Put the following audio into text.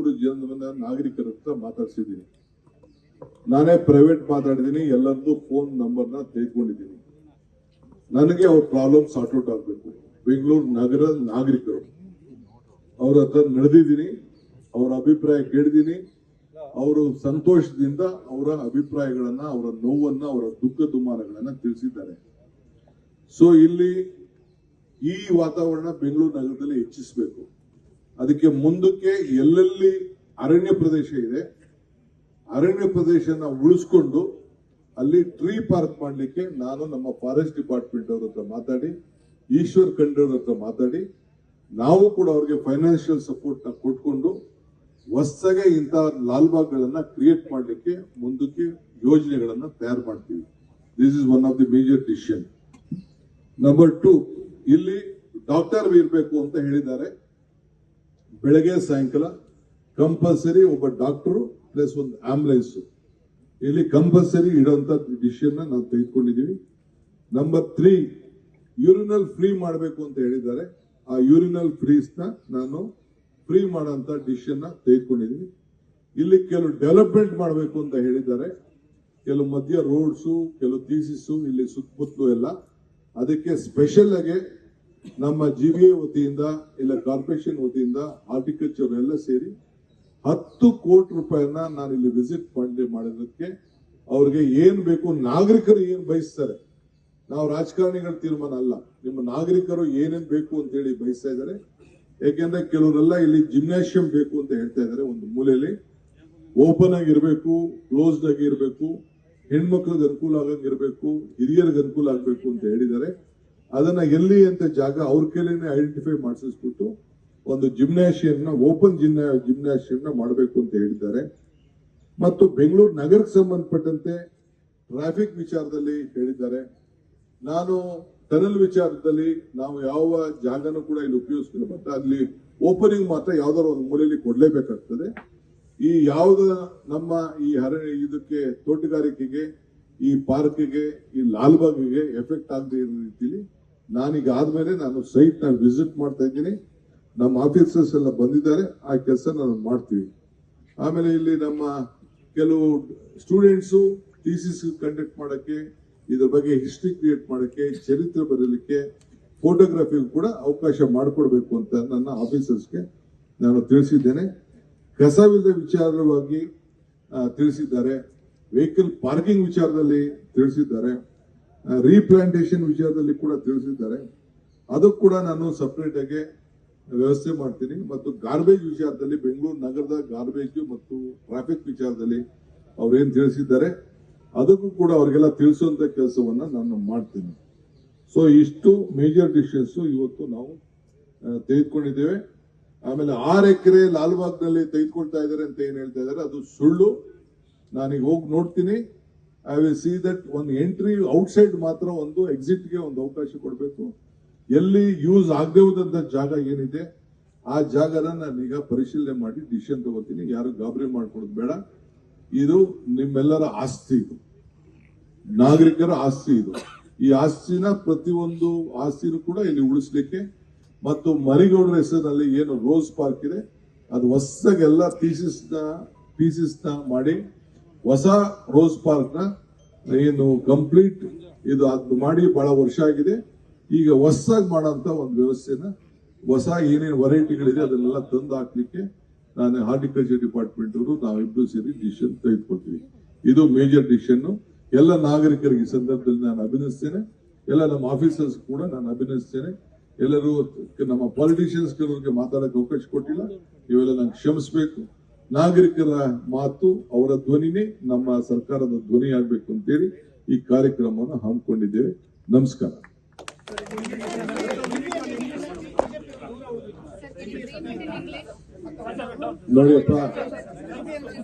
ನೂರು ಜನರನ್ನ ನಾಗರಿಕರ ಹತ್ರ ಮಾತಾಡ್ಸಿದ್ದೀನಿ. ನಾನೇ ಪ್ರೈವೇಟ್ ಮಾತಾಡಿದ್ದೀನಿ, ಎಲ್ಲರದ್ದು ಫೋನ್ ನಂಬರ್ನ ತೆಗೆದುಕೊಂಡಿದ್ದೀನಿ. ನನಗೆ ಅವ್ರ ಪ್ರಾಬ್ಲಮ್ ಸಾರ್ಟ್ ಔಟ್ ಆಗ್ಬೇಕು. ಬೆಂಗಳೂರು ನಗರ ನಾಗರಿಕರು. ಅವ್ರ ಹತ್ರ ನಡೆದಿದ್ದೀನಿ, ಅವರ ಅಭಿಪ್ರಾಯ ಕೇಳಿದ್ದೀನಿ, ಅವರು ಸಂತೋಷದಿಂದ ಅವರ ಅಭಿಪ್ರಾಯಗಳನ್ನ, ಅವರ ನೋವನ್ನ, ಅವರ ದುಃಖ ದುಮಾನಗಳನ್ನ ತಿಳಿಸಿದ್ದಾರೆ. ಸೊ ಇಲ್ಲಿ ಈ ವಾತಾವರಣ ಬೆಂಗಳೂರು ನಗರದಲ್ಲಿ ಹೆಚ್ಚಿಸಬೇಕು. ಅದಕ್ಕೆ ಮುಂದಕ್ಕೆ ಎಲ್ಲೆಲ್ಲಿ ಅರಣ್ಯ ಪ್ರದೇಶ ಇದೆ, ಅರಣ್ಯ ಪ್ರದೇಶನ ಉಳಿಸ್ಕೊಂಡು ಅಲ್ಲಿ ಟ್ರೀ ಪಾರ್ಕ್ ಮಾಡಲಿಕ್ಕೆ ನಾನು ನಮ್ಮ ಫಾರೆಸ್ಟ್ ಡಿಪಾರ್ಟ್ಮೆಂಟ್ ಅವ್ರ ಹತ್ರ ಮಾತಾಡಿ, ಈಶ್ವರ್ ಖಂಡ್ರೆ ಅವ್ರ ಹತ್ರ ಮಾತಾಡಿ, ನಾವು ಕೂಡ ಅವ್ರಿಗೆ ಫೈನಾನ್ಷಿಯಲ್ ಸಪೋರ್ಟ್ನ ಕೊಟ್ಕೊಂಡು ಹೊಸಗೆ ಇಂಥ ಲಾಲ್ಬಾಗ್ಗಳನ್ನ ಕ್ರಿಯೇಟ್ ಮಾಡಲಿಕ್ಕೆ ಮುಂದಕ್ಕೆ ಯೋಜನೆಗಳನ್ನ ತಯಾರು ಮಾಡ್ತೀವಿ. This is one of the major decision number two ಇಲ್ಲಿ ಡಾಕ್ಟರ್ ಇರಬೇಕು ಅಂತ ಹೇಳಿದ್ದಾರೆ. ಬೆಳಗ್ಗೆ ಸಾಯಂಕಾಲ ಕಂಪಲ್ಸರಿ ಒಬ್ಬ ಡಾಕ್ಟರ್ ಪ್ಲಸ್ ಒಂದು ಆಂಬುಲೆನ್ಸ್ ಇಲ್ಲಿ ಕಂಪಲ್ಸರಿ ಇಡುವಂತ ಡಿಸಿಷನ್ ನಾವು ತೆಗೆದುಕೊಂಡಿದ್ದೀವಿ ನಂಬರ್ ತ್ರೀ ಯೂರಿನಲ್ ಫ್ರೀ ಮಾಡಬೇಕು ಅಂತ ಹೇಳಿದ್ದಾರೆ. ಆ ಯೂರಿನಲ್ ಫ್ರೀಸ್ನ ನಾನು ಫ್ರೀ ಮಾಡೋಂತ ಡಿಸಿಷನ್ ತೆಗೆದುಕೊಂಡಿದ್ದೀನಿ ಇಲ್ಲಿ ಕೆಲವು ಡೆವಲಪ್ಮೆಂಟ್ ಮಾಡಬೇಕು ಅಂತ ಹೇಳಿದ್ದಾರೆ. ಕೆಲವು ಮಧ್ಯ ರೋಡ್ಸು ಕೆಲವು ಥೀಸಿಸ್ ಇಲ್ಲಿ ಸುತ್ತಮುತ್ತಲು ಎಲ್ಲ. ಅದಕ್ಕೆ ಸ್ಪೆಷಲ್ ಆಗಿ ನಮ್ಮ ಜಿ ಬಿ ಎ ವತಿಯಿಂದ ಇಲ್ಲ ಕಾರ್ಪೊರೇಷನ್ ವತಿಯಿಂದ ಹಾರ್ಟಿಕಲ್ಚರ್ ಎಲ್ಲ ಸೇರಿ ಹತ್ತು ಕೋಟಿ ರೂಪಾಯಿನ ನಾನು ಇಲ್ಲಿ ವಿಸಿಟ್ ಮಾಡಿ ಮಾಡಿರೋದಕ್ಕೆ ಅವ್ರಿಗೆ ಏನ್ ಬೇಕು ನಾಗರಿಕರು ಏನ್ ಬಯಸ್ತಾರೆ? ನಾವು ರಾಜಕಾರಣಿಗಳ ತೀರ್ಮಾನ ಅಲ್ಲ. ನಿಮ್ಮ ನಾಗರಿಕರು ಏನೇನ್ ಬೇಕು ಅಂತ ಹೇಳಿ ಬಯಸ್ತಾ ಇದ್ದಾರೆ. ಯಾಕೆಂದ್ರೆ ಕೆಲವರೆಲ್ಲ ಇಲ್ಲಿ ಜಿಮ್ನಾಸಿಯಂ ಬೇಕು ಅಂತ ಹೇಳ್ತಾ ಇದ್ದಾರೆ ಒಂದು ಮೂಲೆಯಲ್ಲಿ. ಓಪನ್ ಆಗಿರ್ಬೇಕು ಕ್ಲೋಸ್ಡ್ ಆಗಿ ಇರಬೇಕು, ಹೆಣ್ಮಕ್ಳಿಗೆ ಅನುಕೂಲ ಆಗಂಗಿರ್ಬೇಕು ಹಿರಿಯರಿಗೆ ಅನುಕೂಲ ಆಗಬೇಕು ಅಂತ ಹೇಳಿದ್ದಾರೆ. ಅದನ್ನ ಎಲ್ಲಿ ಅಂತ ಜಾಗ ಅವ್ರ ಕೈಲೇನೆ ಐಡೆಂಟಿಫೈ ಮಾಡಿಸ್ಬಿಟ್ಟು ಒಂದು ಜಿಮ್ನಾಶಿಯಂ ಓಪನ್ ಜಿಮ್ನಾ ಜಿಮ್ನಾಶಿಯಂ ಮಾಡಬೇಕು ಅಂತ ಹೇಳಿದ್ದಾರೆ. ಮತ್ತು ಬೆಂಗಳೂರು ನಗರಕ್ಕೆ ಸಂಬಂಧಪಟ್ಟಂತೆ ಟ್ರಾಫಿಕ್ ವಿಚಾರದಲ್ಲಿ ಹೇಳಿದ್ದಾರೆ. ನಾನು ಟನಲ್ ವಿಚಾರದಲ್ಲಿ ನಾವು ಯಾವ ಜಾಗನೂ ಕೂಡ ಇಲ್ಲಿ ಉಪಯೋಗಿಸ್ತಿಲ್ಲ. ಮತ್ತೆ ಅಲ್ಲಿ ಓಪನಿಂಗ್ ಮಾತ್ರ ಯಾವ್ದಾದ್ರು ಒಂದು ಮೂಲೆಯಲ್ಲಿ ಕೊಡಲೇಬೇಕಾಗ್ತದೆ. ಈ ಯಾವ್ದ ನಮ್ಮ ಈ ಹರ ಇದಕ್ಕೆ ತೋಟಗಾರಿಕೆಗೆ, ಈ ಪಾರ್ಕ್ಗೆ ಈ ಲಾಲ್ಬಾಗ್ಗೆ ಎಫೆಕ್ಟ್ ಆಗದೆ ಇರೋ ರೀತಿಲಿ ನಾನೀಗ ಆದ್ಮೇಲೆ ನಾನು ಸೈಟ್ನ ವಿಸಿಟ್ ಮಾಡ್ತಾ ಇದ್ದೀನಿ. ನಮ್ಮ ಆಫೀಸರ್ಸ್ ಎಲ್ಲ ಬಂದಿದ್ದಾರೆ. ಆ ಕೆಲಸ ನಾನು ಮಾಡ್ತೀವಿ. ಆಮೇಲೆ ಇಲ್ಲಿ ನಮ್ಮ ಕೆಲವು ಸ್ಟೂಡೆಂಟ್ಸು ಥೀಸಿಸ್ ಕಂಡಕ್ಟ್ ಮಾಡೋಕ್ಕೆ, ಇದ್ರ ಬಗ್ಗೆ ಹಿಸ್ಟ್ರಿ ಕ್ರಿಯೇಟ್ ಮಾಡೋಕ್ಕೆ, ಚರಿತ್ರೆ ಬರೀಲಿಕ್ಕೆ ಫೋಟೋಗ್ರಫಿಗೂ ಕೂಡ ಅವಕಾಶ ಮಾಡಿಕೊಡ್ಬೇಕು ಅಂತ ನನ್ನ ಆಫೀಸರ್ಸ್ಗೆ ನಾನು ತಿಳಿಸಿದ್ದೇನೆ. ಕಸವಿಲ್ಲದ ವಿಚಾರವಾಗಿ ತಿಳಿಸಿದ್ದಾರೆ. ವೆಹಿಕಲ್ ಪಾರ್ಕಿಂಗ್ ವಿಚಾರದಲ್ಲಿ ತಿಳಿಸಿದ್ದಾರೆ. ರೀಪ್ಲಾಂಟೇಶನ್ ವಿಷಯದಲ್ಲಿ ಕೂಡ ತಿಳಿಸಿದ್ದಾರೆ. ಅದಕ್ಕೂ ಕೂಡ ನಾನು ಸಪ್ರೇಟ್ ಆಗಿ ವ್ಯವಸ್ಥೆ ಮಾಡ್ತೀನಿ. ಮತ್ತು ಗಾರ್ಬೇಜ್ ವಿಚಾರದಲ್ಲಿ ಬೆಂಗಳೂರು ನಗರದ ಗಾರ್ಬೇಜ್ ಮತ್ತು ಟ್ರಾಫಿಕ್ ವಿಚಾರದಲ್ಲಿ ಅವ್ರೇನ್ ತಿಳಿಸಿದ್ದಾರೆ, ಅದಕ್ಕೂ ಕೂಡ ಅವರಿಗೆಲ್ಲ ತಿಳಿಸುವಂತ ಕೆಲಸವನ್ನ ನಾನು ಮಾಡ್ತೀನಿ. ಸೊ ಇಷ್ಟು ಮೇಜರ್ ಡಿಸಿಷನ್ಸ್ ಇವತ್ತು ನಾವು ತೆಗೆದುಕೊಂಡಿದ್ದೇವೆ. ಆಮೇಲೆ ಆರು ಎಕರೆ ಲಾಲ್ಬಾಗ್ನಲ್ಲಿ ತೆಗೆದುಕೊಳ್ತಾ ಇದ್ದಾರೆ ಅಂತ ಏನ್ ಹೇಳ್ತಾ ಇದ್ದಾರೆ, ಅದು ಸುಳ್ಳು. ನಾನೀಗ ಹೋಗಿ ನೋಡ್ತೀನಿ. ಐ ವಿಲ್ ಸಿ ದಟ್ ಒಂದು ಎಂಟ್ರಿ ಔಟ್ಸೈಡ್ ಮಾತ್ರ ಒಂದು ಎಕ್ಸಿಟ್ಗೆ ಒಂದು ಅವಕಾಶ ಕೊಡಬೇಕು. ಎಲ್ಲಿ ಯೂಸ್ ಆಗದೆ ಹೋದಂತ ಜಾಗ ಏನಿದೆ, ಆ ಜಾಗನ ನಾನೀಗ ಪರಿಶೀಲನೆ ಮಾಡಿ ಡಿಸಿಷನ್ ತಗೋತೀನಿ. ಯಾರು ಗಾಬರಿ ಮಾಡ್ಕೊಳ್ಳೋದು ಬೇಡ. ಇದು ನಿಮ್ಮೆಲ್ಲರ ಆಸ್ತಿ ಇದು. ನಾಗರಿಕರ ಆಸ್ತಿ ಇದು. ಈ ಆಸ್ತಿನ ಪ್ರತಿಯೊಂದು ಆಸ್ತಿನೂ ಕೂಡ ಇಲ್ಲಿ ಉಳಿಸ್ಲಿಕ್ಕೆ ಮತ್ತು ಮರಿಗೌಡರ ಹೆಸರಿನಲ್ಲಿ ಏನು ರೋಸ್ ಪಾರ್ಕ್ ಇದೆ, ಅದು ಹೊಸಗೆಲ್ಲ ಪೀಸಸ್ನ ಪೀಸಸ್ನ ಪೀಸಸ್ ಮಾಡಿ ಹೊಸ ರೋಸ್ ಪಾರ್ಕ್ ಏನು ಕಂಪ್ಲೀಟ್ ಇದು ಅದು ಮಾಡಿ ಬಹಳ ವರ್ಷ ಆಗಿದೆ. ಈಗ ಹೊಸದಾಗಿ ಮಾಡೋಂಥ ಒಂದು ವ್ಯವಸ್ಥೆನ ಹೊಸ ಏನೇನು ವೆರೈಟಿಗಳಿದೆ ಅದನ್ನೆಲ್ಲ ತಂದು ಹಾಕ್ಲಿಕ್ಕೆ ನಾನು ಹಾರ್ಟಿಕಲ್ಚರ್ ಡಿಪಾರ್ಟ್ಮೆಂಟ್ ಅವರು ನಾವಿಬ್ರು ಸೇರಿ ಡಿಸಿಷನ್ ತೆಗೆದುಕೊಳ್ತೀವಿ. ಇದು ಮೇಜರ್ ಡಿಸಿಷನ್. ಎಲ್ಲ ನಾಗರಿಕರಿಗೆ ಈ ಸಂದರ್ಭದಲ್ಲಿ ನಾನು ಅಭಿನಯಿಸ್ತೇನೆ ಎಲ್ಲ ನಮ್ಮ ಆಫೀಸರ್ಸ್ ಕೂಡ ನಾನು ಅಭಿನಯಿಸ್ತೇನೆ ಎಲ್ಲರೂ ನಮ್ಮ ಪಾಲಿಟಿಷಿಯನ್ಸ್ ಕೆಲವರಿಗೆ ಮಾತಾಡಕ್ಕೆ ಅವಕಾಶ ಕೊಟ್ಟಿಲ್ಲ. ಇವೆಲ್ಲ ನಾನು ಕ್ಷಮಿಸಬೇಕು. ನಾಗರಿಕರ ಮಾತು ಅವರ ಧ್ವನಿನೇ ನಮ್ಮ ಸರ್ಕಾರದ ಧ್ವನಿ ಆಗ್ಬೇಕು ಅಂತೇಳಿ ಈ ಕಾರ್ಯಕ್ರಮವನ್ನು ಹಮ್ಮಿಕೊಂಡಿದ್ದೇವೆ. ನಮಸ್ಕಾರ. ನೋಡಿಯಪ್ಪ.